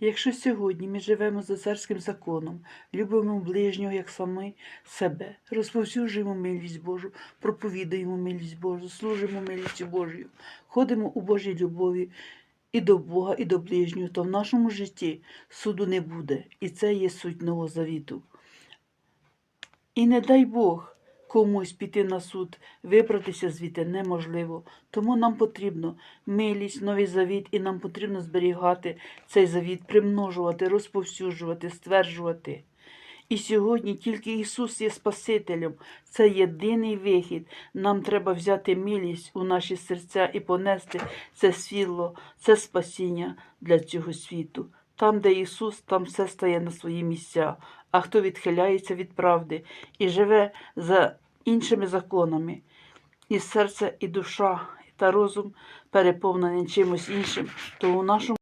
Якщо сьогодні ми живемо за царським законом, любимо ближнього як самі себе, розповсюджуємо милість Божу, проповідуємо милість Божу, служимо милістю Божою, ходимо у Божій любові і до Бога, і до ближнього, то в нашому житті суду не буде. І це є суть Нового Завіту. І не дай Бог комусь піти на суд, вибратися звідти неможливо. Тому нам потрібно милість, новий завіт, і нам потрібно зберігати цей завіт, примножувати, розповсюджувати, стверджувати. І сьогодні тільки Ісус є Спасителем. Це єдиний вихід. Нам треба взяти милість у наші серця і понести це світло, це спасіння для цього світу. Там, де Ісус, там все стає на свої місця. А хто відхиляється від правди і живе за іншими законами, і серце, і душа, та розум переповнений чимось іншим, то у нашому